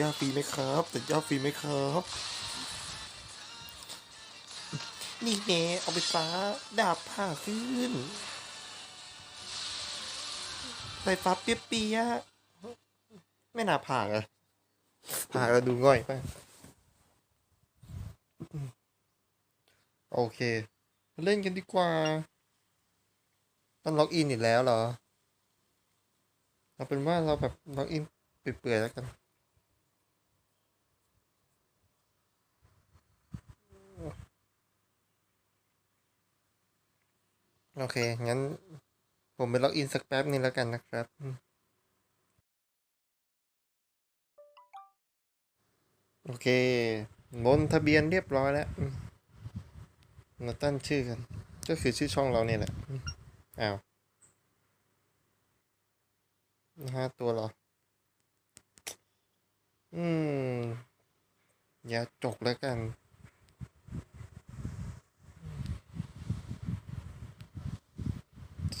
อืมตัดหญ้าฟรีไหมครับ ตัดหญ้าฟรีไหมครับ นี่แน่เอาไปซะดาบผ่าขึ้นไฟฟ้าเปียกๆไม่น่าผ่าเลยผ่าแล้วดูง่อยไปโอเค เล่นกันดีกว่า ต้องล็อกอินอีกแล้วเหรอ เอาเป็นว่าเราแบบล็อกอินเปื่อยๆแล้วกัน โอเค งั้น ผมไปล็อกอินสักแป๊บนึงแล้วกันนะครับ โอเคบนทะเบียนเรียบร้อยแล้ว มาตั้งชื่อกัน ก็คือชื่อช่องเราเนี่ยแหละ อ้าวห้าตัวเหรอ อืม อย่าจกแล้วกัน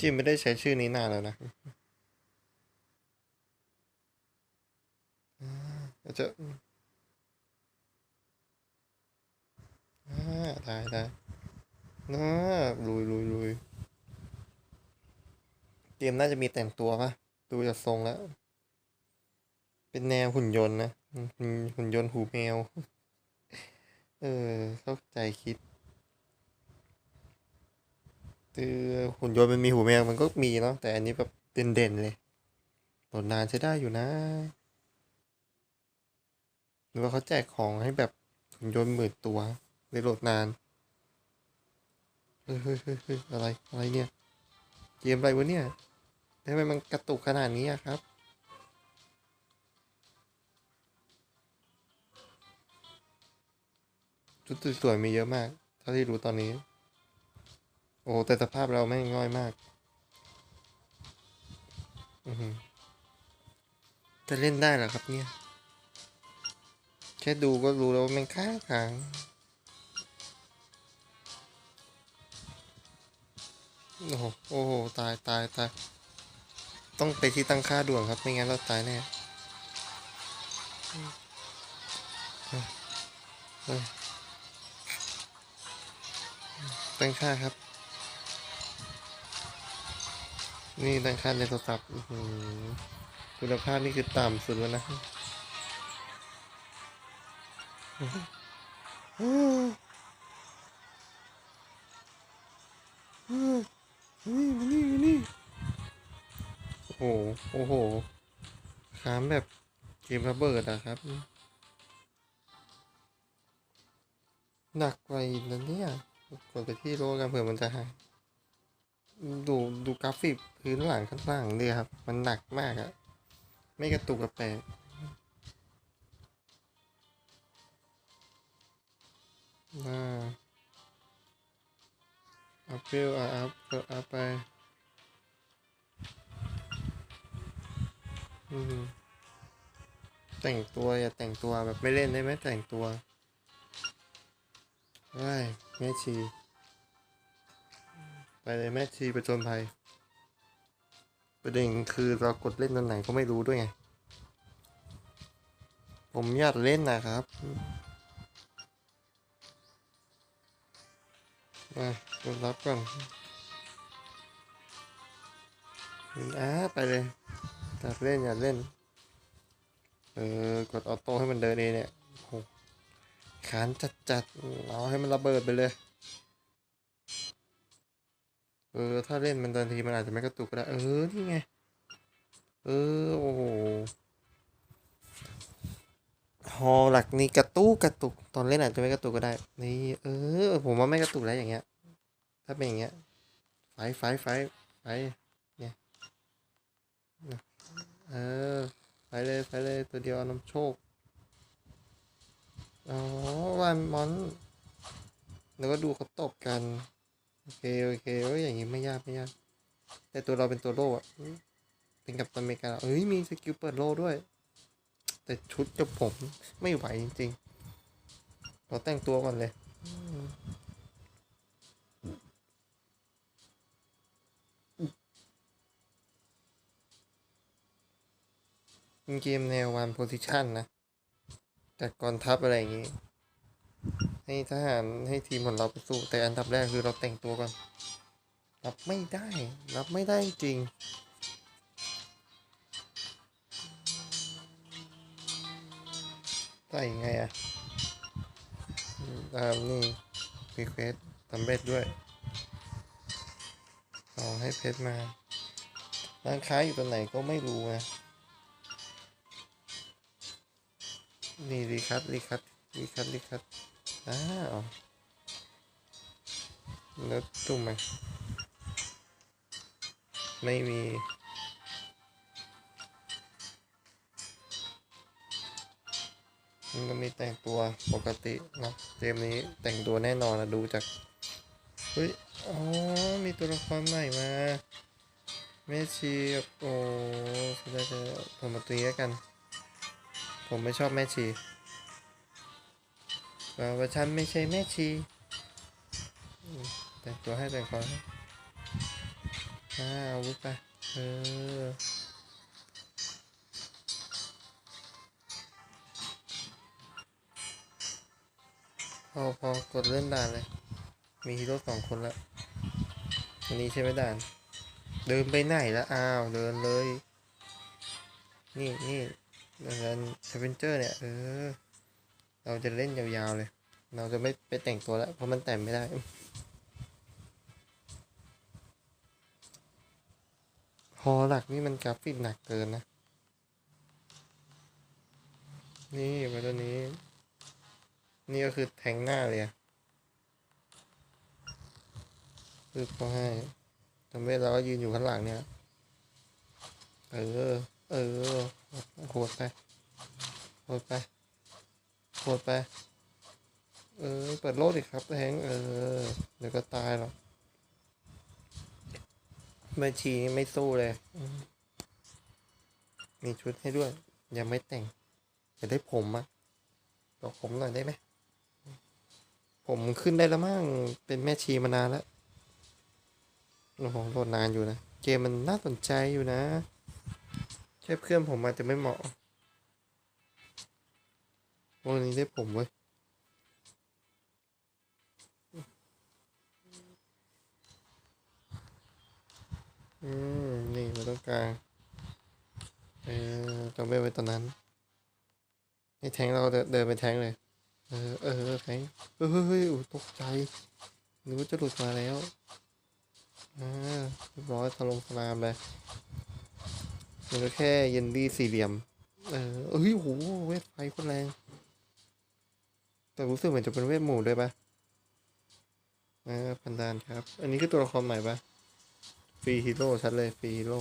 ที่ไม่ได้ใช้ชื่อนี้นานแล้วนะอาก็จะอ่าได้ได้น่าลุยลุยลุยเกมน่าจะมีแต่งตัวปะดูจากทรงแล้ว เป็นแนวหุ่นยนต์นะ หุ่นยนต์หูแมว เออ เข้าใจคิด คือหุ่นยนต์มันมีหูแมวมันก็มีเนาะแต่อันนี้แบบเด่นๆเลยโหลดนานใช้ได้อยู่นะ หรือว่าเขาแจกของให้แบบหุ่นยนต์หมื่นตัวเลยโหลดนานเฮ้ยเฮ้ยเฮ้ยอะไรอะไรเนี่ยเกมอะไรวะเนี่ยทำไมมันกระตุกขนาดนี้อะครับชุดสวยๆมีเยอะมาก เท่าที่รู้ตอนนี้ อ้แต่สภาพเราไม่ง่อยมากอือจะเล่นได้เหรอครับเนี่ย แค่ดูก็รู้แล้วว่ามันค้างค้างโอ้โห โอ้โห ตายตายตาย ต้องไปที่ตั้งค่าด่วนครับ ไม่งั้นเราตายแน่ตั้งค่าครับ นี่ตั้งค่าในโทรศัพท์คุณภาพนี่คือต่ำสุดแล้วนะนี่มานี่มานี่โอ้โห โอ้โหขามแบบเกมระเบิดอะครับ หนักกว่าอีกนะเนี่ยกดไปที่โลกันเผื่อมันจะหาย ดูดูกราฟิกพื้นหลังข้างล่างเลยครับ มันหนักมากอะไม่กระตุกกระแปกอ่าอัพเวลอัพอัพไปอืมแต่งตัวอย่าแต่งตัวแบบไม่เล่นได้ไหมแต่งตัวได้แม่ชี ไปเลยแม่ชีประจนภัย ประเด็นคือเรากดเล่นตอนไหนก็ไม่รู้ด้วยไง ผมอยากเล่นนะครับมากดรับก่อนอ่าไปเลยอยากเล่นอยากเล่น เออกดออโต้ให้มันเดินเองเนี่ยโอ้โหขานจัดจัดๆเอาให้มันระเบิดไปเลย เออ ถ้าเล่นมันทันทีมันอาจจะไม่กระตุกก็ได้ เออ นี่ไง เออ โอ้โหฮอหลักนี่กระตุกกระตุก ตอนเล่นอาจจะไม่กระตุกก็ได้ นี่ เออ ผมว่าไม่กระตุกแล้วอย่างเงี้ย ถ้าเป็นอย่างเงี้ย ไฟ ไฟ ไฟ ไฟ เนี่ย เออไปเลยไปเลย ตัวเดียวเอานำโชค อ๋อ วันมอน แล้วก็ดูเขาตบกัน อเคโอเคเอ้ยอย่างงี้ไม่ยากไม่ยาก แต่ตัวเราเป็นตัวโล่อะอืมเป็นกับตันอเมกาเอ้ยมีสกิลเปิดโล่ด้วย แต่ชุดกับผมไม่ไหวจริงๆเราแต่งตัวก่อนเลยเกมแนววันโพซิชันนะจากกองทัพอะไรอย่างงี้ ให้ทหารให้ทีมของเราไปสู้ แต่อันดับแรกคือเราแต่งตัวก่อนรับไม่ได้รับไม่ได้จริงใส่ยังไงอะตามนี่รีเควสสำเร็จด้วยเอาให้เพชรมาร้านค้าอยู่ตรงไหนก็ไม่รู้นะนี่รีคัทรีคัท รีคัทรีคัทอ้าวแล้วตุ้มไหมไม่มีมันก็มีแต่งตัวปกติเนาะเกมนี้แต่งตัวแน่นอนนะดูจากเฮ้ยอ๋อมีตัวละครใหม่มาแม่ชีบโอ้สุดยอดเลยผมมาตีด้วกัน ผมไม่ชอบแม่ชี เพราะว่าฉันไม่ใช่แม่ชีแต่งตัวให้แต่งตัวใหอ้าวอาวุธไปเออพอพอกดเล่นด่านเลย มีฮีโร่สองคนละอันนี้ใช่ไหมด่าน เดินไปไหนละอ้าวเดินเลย นี่นี่เดินเซเวนเจอร์เนี่ย เออ เราจะเล่นยาวๆเลย เราจะไม่ไปแต่งตัวแล้ว เพราะมันแต่งไม่ได้พอหลักนี่มันกราฟิกหนักเกินนะ นี่มาตัวนี้ นี่ก็คือแทงหน้าเลยอะคือพอให้ทำให้เราก็ยืนอยู่ข้างหลังเนี่ย เออ เออโหดไปโหดไป โหดไปเออเปิดโลดอีกครับแทงเออเดี๋ยวก็ตายหรอกแม่ชีนี่ไม่สู้เลย มีชุดให้ด้วย ยังไม่แต่งจะได้ผมอะบอกผมหน่อยได้ไหม ผมขึ้นได้แล้วมั้งเป็นแม่ชีมานานแล้วโอ้โหโหลดนานอยู่นะ เกมมันน่าสนใจอยู่นะแค่เพื่อนผมอาจจะไม่เหมาะ วันนี้ได้ผมเว้ยอืม นี่มาต้องกลางเออต้องไปไว้ตอนนั้นนี่แทงเราเดินไปแทงเลย เออ เออแทงเออเฮ้ยเฮ้ยอุ๊ยตกใจนึกว่าจะหลุดมาแล้วอ่าเรียบร้อยทะลงสลามเลยมันก็แค่เยนดี้สี่เหลี่ยม เออเอ้ยโหเวทไฟโคนแรง แต่รู้สึกเหมือนจะเป็นเวทหมู่ด้วยปะอ่าพันดานครับ อันนี้คือตัวละครใหม่ปะฟรีฮีโร่ชัดเลยฟรีฮีโร่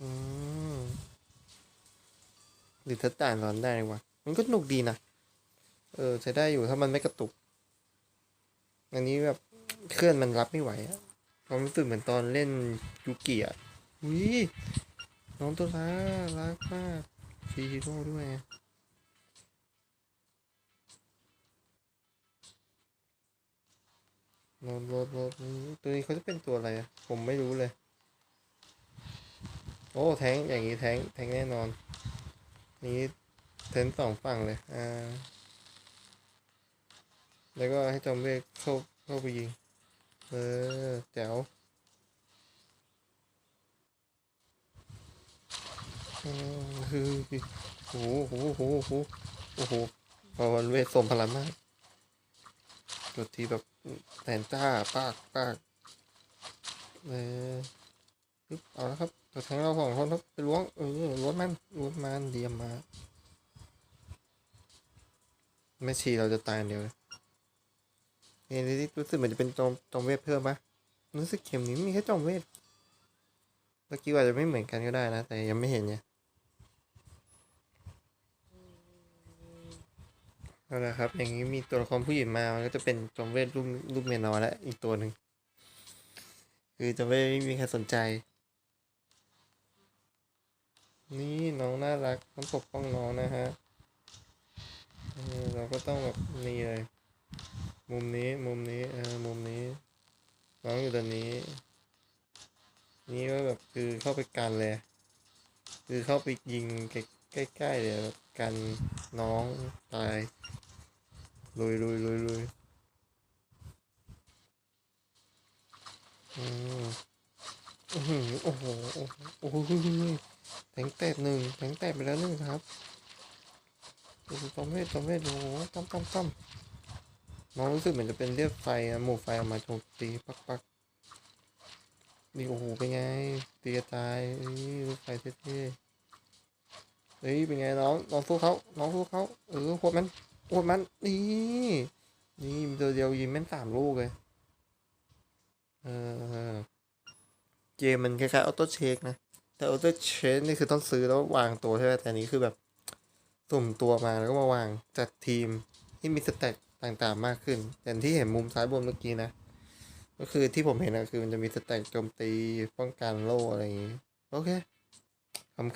อืมหรือถ้าต่านร้อนได้วะมันก็สนุกดีนะ เออใช้ได้อยู่ถ้ามันไม่กระตุก อันนี้แบบเคลื่อนมันรับไม่ไหวอะความรู้สึกเหมือนตอนเล่นยูกิอะอุ้ยน้องตัวรักรักมากฟรีฮีโร่ด้วย รถรถรถตัวนี้เขาจะเป็นตัวอะไรผมไม่รู้เลย โอ้ แทงอย่างนี้แทงแทงแน่นอน นี้เทนสองฝั่งเลยอ่าแล้วก็ให้จอมเวกเข้าเข้าไปยิง เออแจ๋วโอ้โหโอ้โหโอ้โหโอ้โหพอวันเวทสมพลังมากตัวที่แบบ แสนจ้าปากปากเออเอาแล้วครับตัวแทงเราสองคนครับไปล้วงเออล้วงมันล้วงมันเดียมมาแม่ชีเราจะตายเดียวเลยนี่นี่รู้สึกเหมือนจะเป็นจอมจอมเวทเพิ่มปะรู้สึกเข็มนี้มีแค่จอมเวทเมื่อกี้อาจจะไม่เหมือนกันก็ได้นะ แต่ยังไม่เห็นไง เอาละครับ อย่างนี้มีตัวละครผู้หญิงมา มันก็จะเป็นจอมเวทรูปรูปเมียน้อยแล้วอีกตัวหนึ่ง คือจอมเวทไม่มีใครสนใจ นี่น้องน่ารักต้องปกป้องน้องนะฮะเเราก็ต้องแบบนี่เลย มุมนี้มุมนี้เออมุมนี้ น้องอยู่ตรงนี้ นี่ก็แบบคือเข้าไปกันเลย คือเข้าไปยิง ใกล้ๆเลยแบบกันน้องตายลุยลุยลุยลุยอืมอื้อหือโอ้โหโอ้โหแทงแตกหนึ่งแทงแตกไปแล้วหนึ่งครับโอ้โหตอมเวทตอมเวทโอ้โหต้มต้มต้มน้องรู้สึกเหมือนจะเป็นเรียกไฟอะหมู่ไฟออกมาโจมตีปักปักนี่โอ้โหเป็นไงตีกระจายเอ้ยลูกไฟเท่ๆ เฮ้ยเป็นไงน้องน้องสู้เขาน้องสู้เขาเออโหดมันโหดมันนี่นี่มีตัวเดียวยิงแม่นสามลูกเลยเออเกมมันคล้ายๆออโต้เชคนะแต่ออโต้เชคนี่คือต้องซื้อแล้ววางตัวใช่ไหมแต่นี้คือแบบสุ่มตัวมาแล้วก็มาวางจัดทีมที่มีสเต็ปต่างๆมากขึ้นแต่ที่เห็นมุมซ้ายบนเมื่อกี้นะก็คือที่ผมเห็นนะคือมันจะมีสเต็ปโจมตีป้องกันโล่อะไรอย่างงี้ โอเค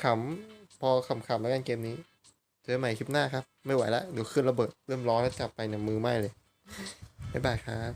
ขำๆ พอขำๆแล้วกันเกมนี้ เจอใหม่คลิปหน้าครับ ไม่ไหวแล้วเดี๋ยวขึ้นระเบิดเริ่มร้อนแล้วจับไปเนี่ยมือไหม้เลยบ๊ายบายครับ